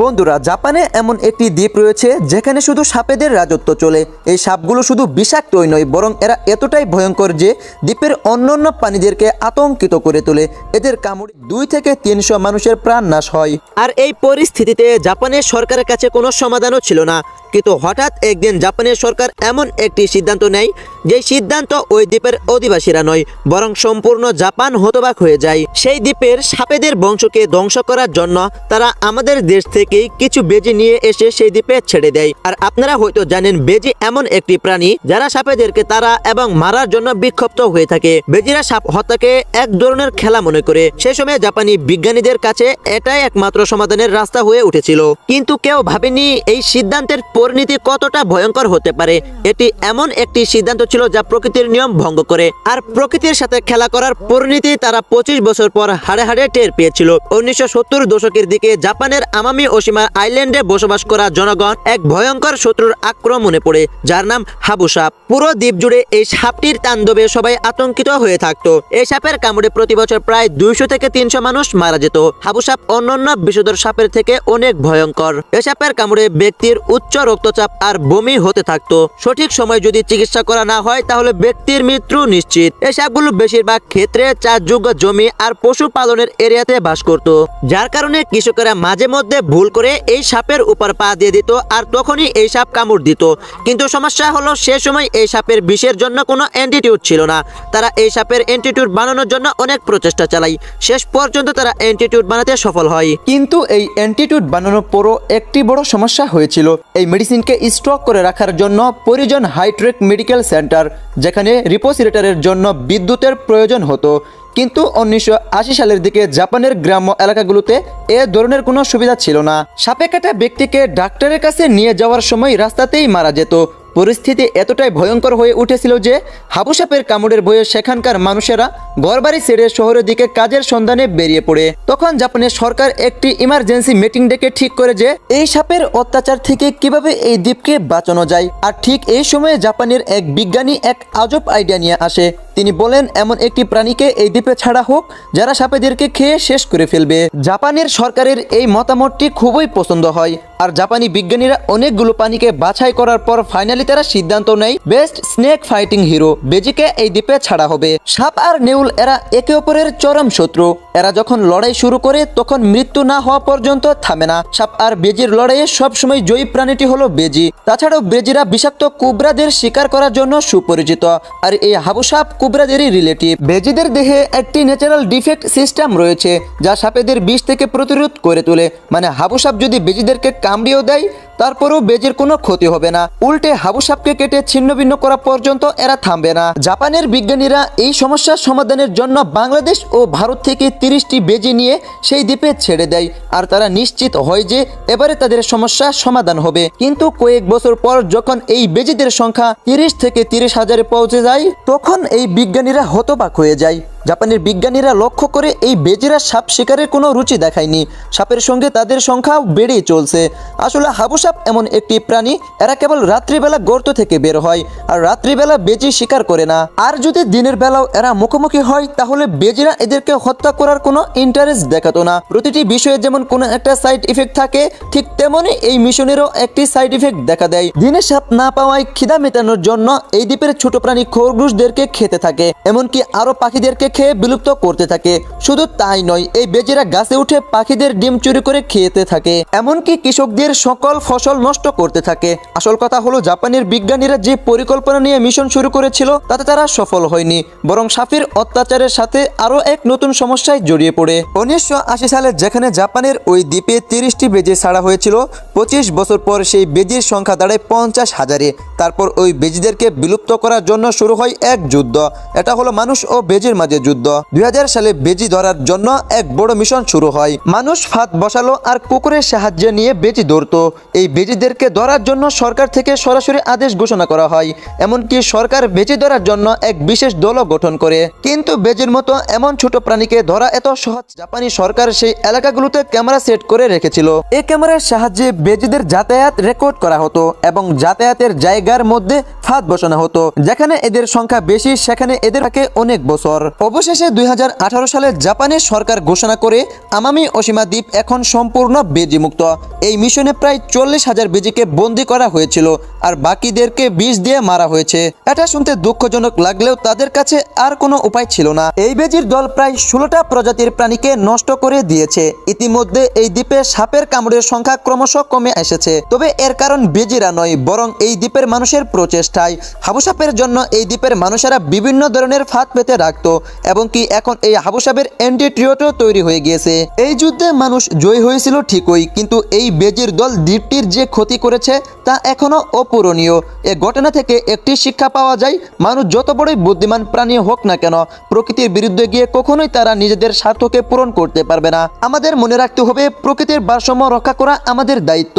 বন্ধুরা, জাপানে এমন একটি দ্বীপ রয়েছে যেখানে শুধু সাপেদের রাজত্ব চলে। এই সাপগুলো শুধু বিষাক্তই নয়, বরং এরা এতটাই ভয়ঙ্কর যে দ্বীপের অন্যান্য প্রাণীদেরকে আতঙ্কিত করে তোলে। এদের কামড়ে দুই থেকে তিনশো মানুষের প্রাণ নাশ হয়। আর এই পরিস্থিতিতে জাপানের সরকারের কাছে কোনো সমাধানও ছিল না। কিন্তু হঠাৎ একদিন জাপানের সরকার এমন একটি সিদ্ধান্ত নেয় যে সিদ্ধান্ত ওই দ্বীপের অধিবাসীরা নয়, বরং সম্পূর্ণ জাপান হতবাক হয়ে যায়। সেই দ্বীপের সাপেদের বংশকে ধ্বংস করার জন্য তারা আমাদের দেশ থেকেই কিছু বেজি নিয়ে এসে সেই দ্বীপে ছেড়ে দেয়। আর আপনারা হয়তো জানেন, বেজি এমন একটি প্রাণী যারা সাপেদেরকে তারা এবং মারার জন্য বিক্ষুব্ধ হয়ে থাকে। বেজিরা সাপ হত্যাকে এক ধরনের খেলা মনে করে। সে সময় জাপানি বিজ্ঞানীদের কাছে এটাই একমাত্র সমাধানের রাস্তা হয়ে উঠেছিল। কিন্তু কেউ ভাবেনি এই সিদ্ধান্তের পরিণতি কতটা ভয়ঙ্কর হতে পারে, এটি এমন একটি সিদ্ধান্ত ছিল যা প্রকৃতির নিয়ম ভঙ্গ করে। আর প্রকৃতির সাথে খেলা করার পরিণতি তারা পঁচিশ বছর পর হাড়ে হাড়ে টের পেয়েছিল। উনিশশো সত্তর দশকের দিকে জাপানের আমামি ওসিমা আইল্যান্ডে বসবাস করা জনগণ এক ভয়ঙ্কর শত্রুর আক্রমণে পড়ে, যার নাম হাবু সাপ। পুরো দ্বীপ জুড়ে এই সাপটির তাণ্ডবে সবাই আতঙ্কিত হয়ে থাকতো। এই সাপের কামড়ে প্রতি বছর প্রায় দুইশো থেকে তিনশো মানুষ মারা যেত। হাবু সাপ অন্যান্য বিষধর সাপের থেকে অনেক ভয়ঙ্কর। এ সাপের কামড়ে ব্যক্তির উচ্চ রক্তচাপ আর বমি হতে থাকতো। সঠিক সময় যদি চিকিৎসা করা না হয়, তাহলে ব্যক্তির মৃত্যু নিশ্চিত। এই সাপগুলো বেশিরভাগ ক্ষেত্রে চাষযোগ্য জমি আর পশুপালনের এরিয়াতে বাস করত। যার কারণে কৃষকেরা মাঝে মধ্যে ভুল করে এই সাপের উপর পা দিয়ে দিত আর তখনই এই সাপ কামড় দিত। কিন্তু সমস্যা হলো, সে সময় এই সাপের বিষের জন্য কোনো অ্যান্টিটিউড ছিল না। তারা এই সাপের অ্যান্টিটিউড বানানোর জন্য অনেক প্রচেষ্টা চালায়। শেষ পর্যন্ত তারা অ্যান্টিটিউড বানাতে সফল হয়। কিন্তু এই অ্যান্টিটিউড বানানোর পরও একটি বড় সমস্যা হয়েছিল। এই মেডিসিনকে স্টক করে রাখার জন্য প্রয়োজন হাইট্রেক মেডিকেল সেন্টার, যেখানে রিপোসিরেটারের জন্য বিদ্যুতের প্রয়োজন হতো। কিন্তু উনিশশো আশি সালের দিকে জাপানের গ্রাম্য এলাকাগুলোতে এ ধরনের কোনো সুবিধা ছিল না। সাপে কাটা ব্যক্তিকে ডাক্তারের কাছে নিয়ে যাওয়ার সময় রাস্তাতেই মারা যেত। পরিস্থিতি এতটাই ভয়ঙ্কর হয়ে উঠেছিল যে হাবু সাপের কামড়ের ভয়ে সেখানকার মানুষেরা ঘরবাড়ি ছেড়ে শহরের দিকে কাজের সন্ধানে বেরিয়ে পড়ে। তখন জাপানের সরকার একটি ইমার্জেন্সি মিটিং ডেকে ঠিক করে যে এই সাপের অত্যাচার থেকে কীভাবে এই দ্বীপকে বাঁচানো যায়। আর ঠিক এই সময়ে জাপানের এক বিজ্ঞানী এক আজব আইডিয়া নিয়ে আসে। তিনি বলেন, এমন একটি প্রাণীকে এই দ্বীপে ছাড়া হোক, যারা সাপেদেরকে খেয়ে শেষ করে ফেলবে। জাপানের সরকারের এই মতামতটি খুবই পছন্দ হয়। আর জাপানি বিজ্ঞানীরা অনেকগুলো প্রাণীকে বাছাই করার পর ফাইনালি তারা সিদ্ধান্ত নেয়, বেস্ট স্নেক ফাইটিং হিরো, বেজিকে এই দ্বীপে ছাড়া হবে। সাপ আর নেউল, এরা একে অপরের চরম শত্রু। এরা যখন লড়াই শুরু করে, তখন মৃত্যু না হওয়া পর্যন্ত থামে না। সাপ আর বেজির লড়াইয়ে সবসময় জয়ী প্রাণীটি হলো বেজি। তাছাড়াও বেজিরা বিষাক্ত কুবরাদের শিকার করার জন্য সুপরিচিত। আর এই হাবু সাপ কুবরাদেরই রিলেটিভ বেজিদের দেহে একটি ন্যাচারাল ডিফেক্ট সিস্টেম রয়েছে, যা সাপেদের বিষ থেকে প্রতিরোধ করে তোলে। মানে হাবু সাপ যদি বেজিদেরকে কামড়িয়েও দেয় তারপরেও বেজের কোনো ক্ষতি হবে না। উল্টে হাবু সাপকে কেটে ছিন্ন ভিন্ন করা পর্যন্ত এরা থামবে না। জাপানের বিজ্ঞানীরা এই সমস্যার সমাধানের জন্য বাংলাদেশ ও ভারত থেকে তিরিশটি বেজি নিয়ে সেই দ্বীপে ছেড়ে দেয়। আর তারা নিশ্চিত হয় যে এবারে তাদের সমস্যা সমাধান হবে। কিন্তু কয়েক বছর পর যখন এই বেজিদের সংখ্যা তিরিশ থেকে তিরিশ হাজারে পৌঁছে যায়, তখন এই বিজ্ঞানীরা হতবাক হয়ে যায়। জাপানের বিজ্ঞানীরা লক্ষ্য করে এই বেজিরা সাপ শিকারের কোনো রুচি দেখায়নি। সাপের সঙ্গে তাদের সংখ্যাও বেড়েই চলছে। আসলে হাবু সাপ এমন একটি প্রাণী, এরা কেবল রাত্রিবেলা গর্ত থেকে বের হয়, আর রাত্রিবেলা বেজি শিকার করে না। আর যদি দিনের বেলাও এরা মুখোমুখি হয়, তাহলে বেজিরা এদেরকে হত্যা করার কোনো ইন্টারেস্ট দেখাতো না। প্রতিটি বিষয়ে যেমন কোনো একটা সাইড ইফেক্ট থাকে, ঠিক তেমনই এই মিশনেরও একটি সাইড ইফেক্ট দেখা দেয়। দিনে সাপ না পাওয়ায় খিদা মেটানোর জন্য এই দ্বীপের ছোট প্রাণী খরগোশদেরকে খেতে থাকে। এমনকি আরও পাখিদেরকে খেয়ে বিলুপ্ত করতে থাকে। শুধু তাই নয়, এই বেজিরা গাছে উঠে পাখিদের ডিম চুরি করে খেতে থাকে। এমনকি কৃষকদের সকল ফসল নষ্ট করতে থাকে। আসল কথা হলো, জাপানের বিজ্ঞানীরা যে পরিকল্পনা নিয়ে মিশন শুরু করেছিল, তাতে তারা সফল হয়নি। বরং সাফির অত্যাচারের সাথে আরও এক নতুন সমস্যায় জড়িয়ে পড়ে। উনিশশো আশি সালে যেখানে জাপানের ওই দ্বীপে তিরিশটি বেজি ছাড়া হয়েছিল, পঁচিশ বছর পর সেই বেজির সংখ্যা দাঁড়ায় পঞ্চাশ হাজারে। তারপর ওই বেজিদেরকে বিলুপ্ত করার জন্য শুরু হয় এক যুদ্ধ। এটা হলো মানুষ ও বেজির মাঝে যুদ্ধ। দুই হাজার সালে বেজি ধরার জন্য এক বড় মিশন শুরু হয়। মানুষ ফাঁদ বসালো আর কুকুরের সাহায্য নিয়ে বেজি ধরতো। এই বেজিদেরকে ধরার জন্য সরকার থেকে সরাসরি আদেশ ঘোষণা করা হয়। এমনকি সরকার বেজি ধরার জন্য এক বিশেষ দলও গঠন করে। কিন্তু বেজির মতো এমন ছোট প্রাণীকে ধরা এত সহজ, জাপানি সরকার সেই এলাকাগুলোতে ক্যামেরা সেট করে রেখেছিল। এই ক্যামেরার সাহায্যে বেজিদের যাতায়াত রেকর্ড করা হতো এবং যাতায়াতের জায়গার মধ্যে ফাঁদ বসানো হতো। যেখানে এদের সংখ্যা বেশি, সেখানে এদের থাকে অনেক বছর। অবশেষে দুই হাজার আঠারো সালে জাপানের সরকার ঘোষণা করে আমামি অসীমা দ্বীপ এখন সম্পূর্ণ বেজিমুক্ত। এই মিশনে প্রায় চল্লিশ হাজার বেজিকে বন্দি করা হয়েছিল আর বাকিদেরকে বিষ দিয়ে মারা হয়েছে। এটা শুনতে দুঃখজনক লাগলেও তাদের কাছে আর কোনো উপায় ছিল না। এই বেজির দল প্রায় ষোলোটা প্রজাতির প্রাণীকে নষ্ট করে দিয়েছে। ইতিমধ্যে এই দ্বীপে সাপের কামড়ের সংখ্যা ক্রমশ কমে এসেছে। তবে এর কারণ বেজিরা নয়, বরং এই দ্বীপের মানুষের প্রচেষ্টায়। হাবুসাপের জন্য এই দ্বীপের মানুষেরা বিভিন্ন ধরনের ফাঁদ পেতে রাখতো। এবং কি এখন এই হাবুসাপের অ্যান্টিট্রিওটও তৈরি হয়ে গিয়েছে। এই যুদ্ধে মানুষ জয়ী হয়েছিল ঠিকই, কিন্তু এই বেজির দল দ্বীপটির যে ক্ষতি করেছে তা এখনও অপূরণীয়। এ ঘটনা থেকে একটি শিক্ষা পাওয়া যায়, মানুষ যত বড়ই বুদ্ধিমান প্রাণী হোক না কেন, প্রকৃতির বিরুদ্ধে গিয়ে কখনোই তারা নিজেদের স্বার্থকে পূরণ করতে পারবে না। আমাদের মনে রাখতে হবে, প্রকৃতির ভারসাম্য রক্ষা করা আমাদের দায়িত্ব।